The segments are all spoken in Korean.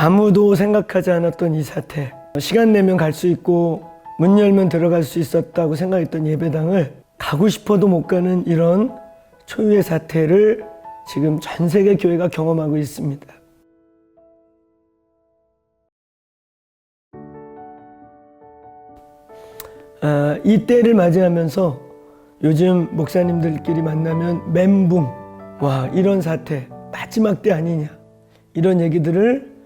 아무도 생각하지 않았던 이 사태. 시간 내면 갈 수 있고 문 열면 들어갈 수 있었다고 생각했던 예배당을 가고 싶어도 못 가는 이런 초유의 사태를 지금 전 세계 교회가 경험하고 있습니다. 아, 이 때를 맞이하면서 요즘 목사님들끼리 만나면 멘붕, 와 이런 사태 마지막 때 아니냐 이런 얘기들을 어,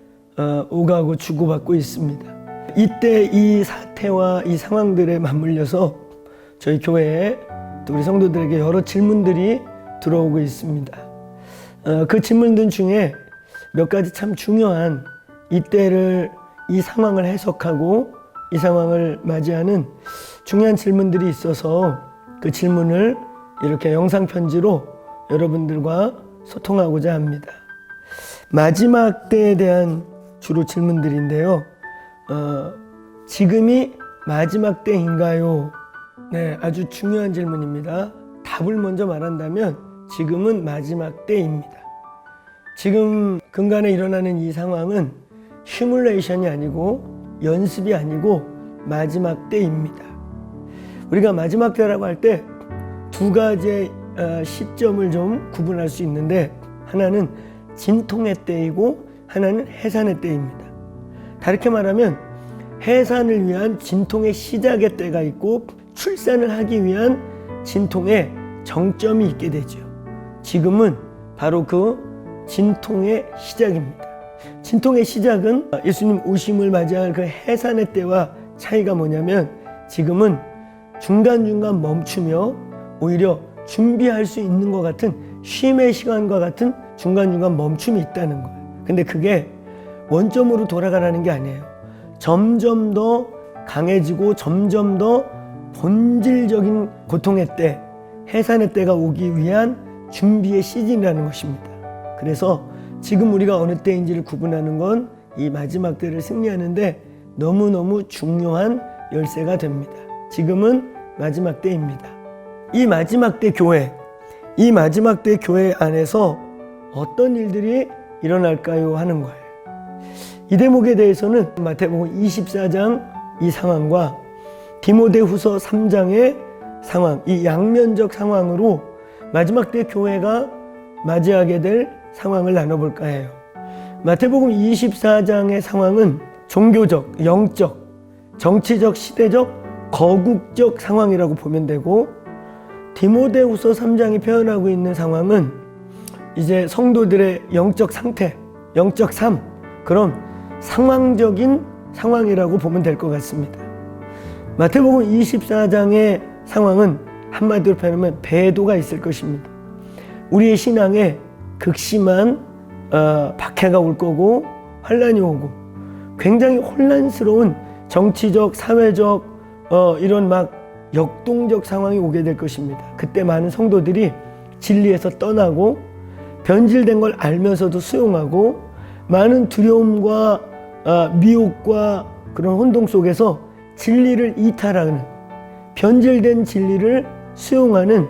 오가고 주고받고 있습니다. 이때 이 사태와 이 상황들에 맞물려서 저희 교회에 또 우리 성도들에게 여러 질문들이 들어오고 있습니다. 어, 그 질문들 중에 몇 가지 참 중요한 이때를 이 상황을 해석하고 이 상황을 맞이하는 중요한 질문들이 있어서 그 질문을 이렇게 영상 편지로 여러분들과 소통하고자 합니다. 마지막 때에 대한 주로 질문들인데요. 어, 지금이 마지막 때인가요? 네, 아주 중요한 질문입니다. 답을 먼저 말한다면 지금은 마지막 때입니다. 지금 근간에 일어나는 이 상황은 시뮬레이션이 아니고 연습이 아니고 마지막 때입니다. 우리가 마지막 때라고 할 때 두 가지의 어, 시점을 좀 구분할 수 있는데 하나는 진통의 때이고 하나는 해산의 때입니다. 다르게 말하면 해산을 위한 진통의 시작의 때가 있고 출산을 하기 위한 진통의 정점이 있게 되죠. 지금은 바로 그 진통의 시작입니다. 진통의 시작은 예수님 오심을 맞이할 그 해산의 때와 차이가 뭐냐면 지금은 중간중간 멈추며 오히려 준비할 수 있는 것 같은 쉼의 시간과 같은 중간중간 멈춤이 있다는 거예요. 근데 그게 원점으로 돌아가라는 게 아니에요. 점점 더 강해지고 점점 더 본질적인 고통의 때, 해산의 때가 오기 위한 준비의 시즌이라는 것입니다. 그래서 지금 우리가 어느 때인지를 구분하는 건 이 마지막 때를 승리하는데 너무너무 중요한 열쇠가 됩니다. 지금은 마지막 때입니다. 이 마지막 때 교회, 이 마지막 때 교회 안에서 어떤 일들이 일어날까요? 하는 거예요. 이 대목에 대해서는 마태복음 24장 이 상황과 디모데 후서 3장의 상황, 이 양면적 상황으로 마지막 때 교회가 맞이하게 될 상황을 나눠볼까 해요. 마태복음 24장의 상황은 종교적, 영적, 정치적, 시대적, 거국적 상황이라고 보면 되고 디모데후서 3장이 표현하고 있는 상황은 이제 성도들의 영적 상태, 영적 삶 그런 상황적인 상황이라고 보면 될 것 같습니다. 마태복음 24장의 상황은 한마디로 표현하면 배도가 있을 것입니다. 우리의 신앙에 극심한 어, 박해가 올 거고 환란이 오고 굉장히 혼란스러운 정치적, 사회적 어, 이런 막 역동적 상황이 오게 될 것입니다. 그때 많은 성도들이 진리에서 떠나고 변질된 걸 알면서도 수용하고 많은 두려움과 어, 미혹과 그런 혼동 속에서 진리를 이탈하는 변질된 진리를 수용하는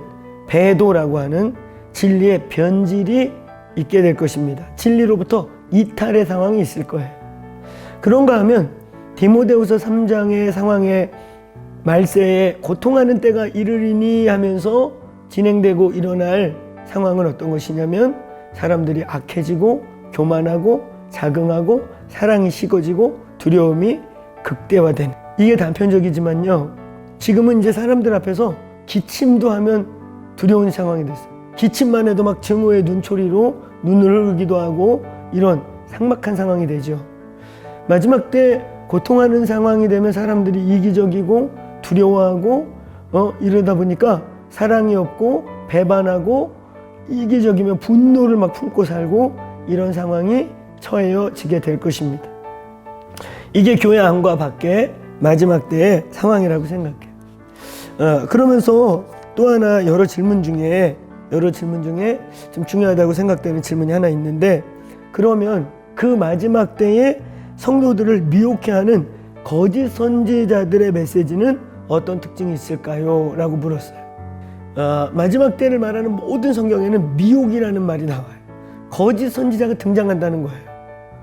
배도라고 하는 진리의 변질이 있게 될 것입니다. 진리로부터 이탈의 상황이 있을 거예요. 그런가 하면 디모데후서 3장의 상황에 말세에 고통하는 때가 이르리니 하면서 진행되고 일어날 상황은 어떤 것이냐면 사람들이 악해지고 교만하고 자긍하고 사랑이 식어지고 두려움이 극대화되는 이게 단편적이지만요. 지금은 이제 사람들 앞에서 기침도 하면 두려운 상황이 됐어요. 기침만 해도 막 증오의 눈초리로 눈을 흐르기도 하고 이런 삭막한 상황이 되죠. 마지막 때 고통하는 상황이 되면 사람들이 이기적이고 두려워하고 어 이러다 보니까 사랑이 없고 배반하고 이기적이면 분노를 막 품고 살고 이런 상황이 처해지게 될 것입니다. 이게 교회 안과 밖에 마지막 때의 상황이라고 생각해요. 어, 그러면서 또 하나 여러 질문 중에 여러 질문 중에 좀 중요하다고 생각되는 질문이 하나 있는데 그러면 그 마지막 때에 성도들을 미혹해 하는 거짓 선지자들의 메시지는 어떤 특징이 있을까요? 라고 물었어요. 어, 마지막 때를 말하는 모든 성경에는 미혹이라는 말이 나와요. 거짓 선지자가 등장한다는 거예요.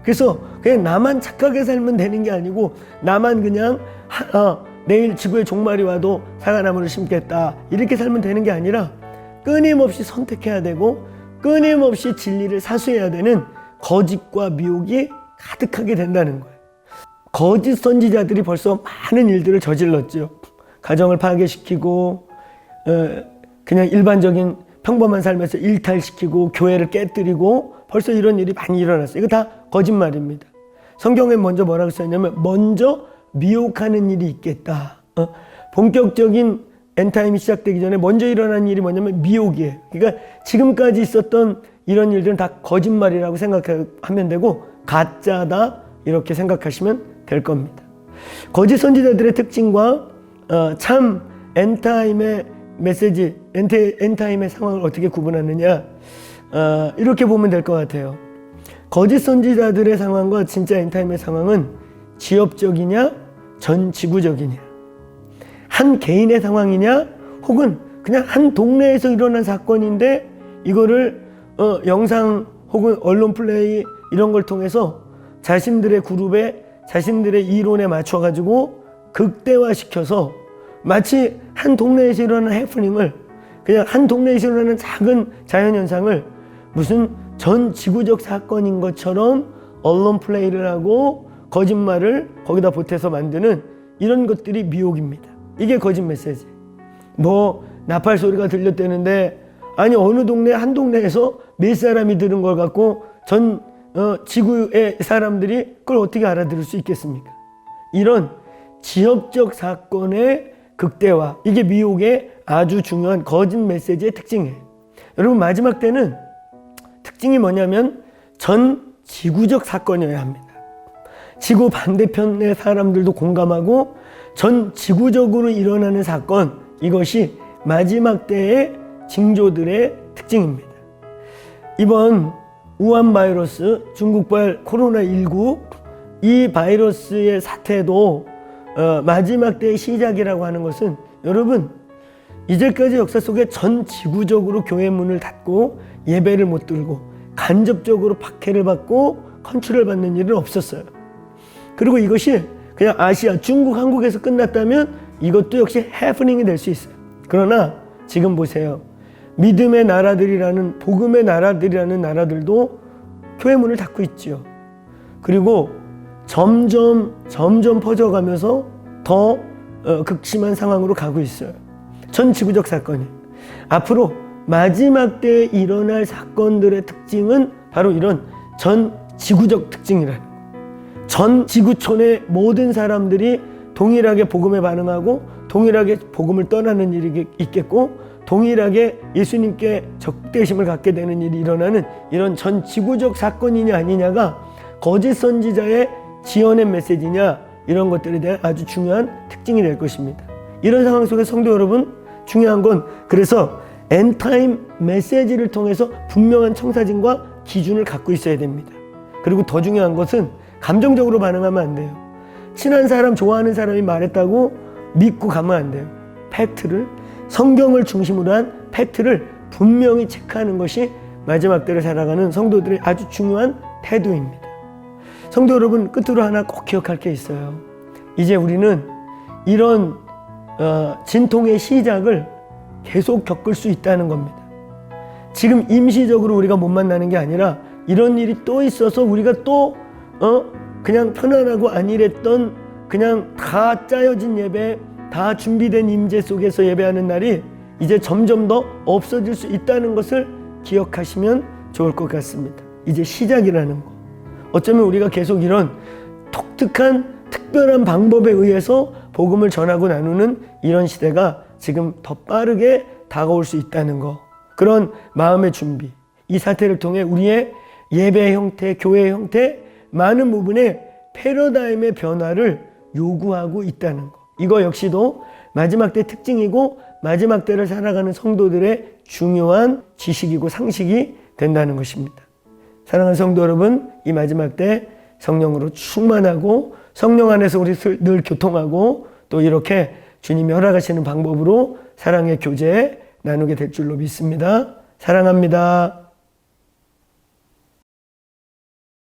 그래서 그냥 나만 착하게 살면 되는 게 아니고 나만 그냥 하, 어, 내일 지구에 종말이 와도 사과나무를 심겠다 이렇게 살면 되는 게 아니라 끊임없이 선택해야 되고 끊임없이 진리를 사수해야 되는 거짓과 미혹이 가득하게 된다는 거예요. 거짓 선지자들이 벌써 많은 일들을 저질렀죠. 가정을 파괴시키고 어, 그냥 일반적인 평범한 삶에서 일탈시키고 교회를 깨뜨리고 벌써 이런 일이 많이 일어났어요. 이거 다 거짓말입니다. 성경에 먼저 뭐라고 써있냐면 먼저 미혹하는 일이 있겠다. 어? 본격적인 엔타임이 시작되기 전에 먼저 일어난 일이 뭐냐면 미혹이에요. 그러니까 지금까지 있었던 이런 일들은 다 거짓말이라고 생각하면 되고 가짜다 이렇게 생각하시면 될 겁니다. 거짓 선지자들의 특징과 어, 참 엔타임의 메시지, 엔테, 엔타임의 상황을 어떻게 구분하느냐 어, 이렇게 보면 될 것 같아요. 거짓 선지자들의 상황과 진짜 엔타임의 상황은 지역적이냐 전 지구적이냐 한 개인의 상황이냐 혹은 그냥 한 동네에서 일어난 사건인데 이거를 어, 영상 혹은 언론 플레이 이런 걸 통해서 자신들의 그룹에 자신들의 이론에 맞춰 가지고 극대화시켜서 마치 한 동네에서 일어나는 해프닝을 그냥 한 동네에서 일어나는 작은 자연현상을 무슨 전 지구적 사건인 것처럼 언론 플레이를 하고 거짓말을 거기다 보태서 만드는 이런 것들이 미혹입니다. 이게 거짓 메시지. 뭐 나팔 소리가 들렸다는데 아니 어느 동네 한 동네에서 몇 사람이 들은 걸 갖고 전 어, 지구의 사람들이 그걸 어떻게 알아들을 수 있겠습니까? 이런 지역적 사건의 극대화 이게 미혹의 아주 중요한 거짓 메시지의 특징이에요. 여러분 마지막 때는 특징이 뭐냐면 전 지구적 사건이어야 합니다. 지구 반대편의 사람들도 공감하고 전 지구적으로 일어나는 사건 이것이 마지막 때의 징조들의 특징입니다. 이번 우한 바이러스 중국발 코로나19 이 바이러스의 사태도 어, 마지막 때의 시작이라고 하는 것은 여러분 이제까지 역사 속에 전 지구적으로 교회 문을 닫고 예배를 못 들고 간접적으로 박해를 받고 컨트롤 받는 일은 없었어요. 그리고 이것이 그냥 아시아, 중국, 한국에서 끝났다면 이것도 역시 해프닝이 될 수 있어요. 그러나 지금 보세요. 믿음의 나라들이라는 복음의 나라들이라는 나라들도 교회 문을 닫고 있지요. 그리고 점점 점점 퍼져가면서 더 어, 극심한 상황으로 가고 있어요. 전 지구적 사건이 앞으로 마지막 때에 일어날 사건들의 특징은 바로 이런 전 지구적 특징이라는 거예요. 전 지구촌의 모든 사람들이 동일하게 복음에 반응하고 동일하게 복음을 떠나는 일이 있겠고 동일하게 예수님께 적대심을 갖게 되는 일이 일어나는 이런 전 지구적 사건이냐 아니냐가 거짓 선지자의 지어낸 메시지냐 이런 것들에 대한 아주 중요한 특징이 될 것입니다. 이런 상황 속에 성도 여러분 중요한 건 그래서 엔타임 메시지를 통해서 분명한 청사진과 기준을 갖고 있어야 됩니다. 그리고 더 중요한 것은 감정적으로 반응하면 안 돼요. 친한 사람, 좋아하는 사람이 말했다고 믿고 가면 안 돼요. 팩트를, 성경을 중심으로 한 팩트를 분명히 체크하는 것이 마지막 때를 살아가는 성도들의 아주 중요한 태도입니다. 성도 여러분, 끝으로 하나 꼭 기억할 게 있어요. 이제 우리는 이런 어, 진통의 시작을 계속 겪을 수 있다는 겁니다. 지금 임시적으로 우리가 못 만나는 게 아니라 이런 일이 또 있어서 우리가 또 어? 그냥 편안하고 안일했던 그냥 다 짜여진 예배, 다 준비된 임재 속에서 예배하는 날이 이제 점점 더 없어질 수 있다는 것을 기억하시면 좋을 것 같습니다. 이제 시작이라는 거. 어쩌면 우리가 계속 이런 독특한 특별한 방법에 의해서 복음을 전하고 나누는 이런 시대가 지금 더 빠르게 다가올 수 있다는 거. 그런 마음의 준비. 이 사태를 통해 우리의 예배 형태, 교회 형태, 많은 부분에 패러다임의 변화를 요구하고 있다는 거. 이거 역시도 마지막 때 특징이고 마지막 때를 살아가는 성도들의 중요한 지식이고 상식이 된다는 것입니다. 사랑하는 성도 여러분, 이 마지막 때 성령으로 충만하고 성령 안에서 우리 늘 교통하고 또 이렇게 주님이 허락하시는 방법으로 사랑의 교제 나누게 될 줄로 믿습니다. 사랑합니다.